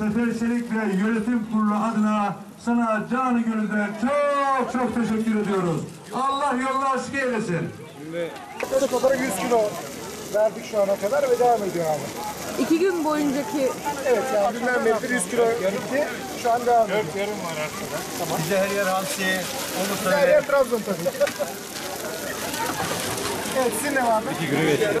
Sefer Çelik ve yönetim kurulu adına sana canı gönülden çok çok teşekkür ediyoruz. Allah yolunu açık eylesin. Yaklaşık olarak 100 kilo verdik şu ana kadar ve devam ediyor abi. İki gün boyuncaki Evet yani dünden beridir 100 kilo gitti. Şu an devam ediyor. Bize her yer hamsi, olursa Her yer Trabzon tabii. evet sizin ne var? Bacısı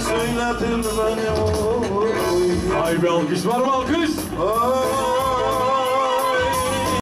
söyletir beni oy. Ay bir alkış var mı alkış? Aman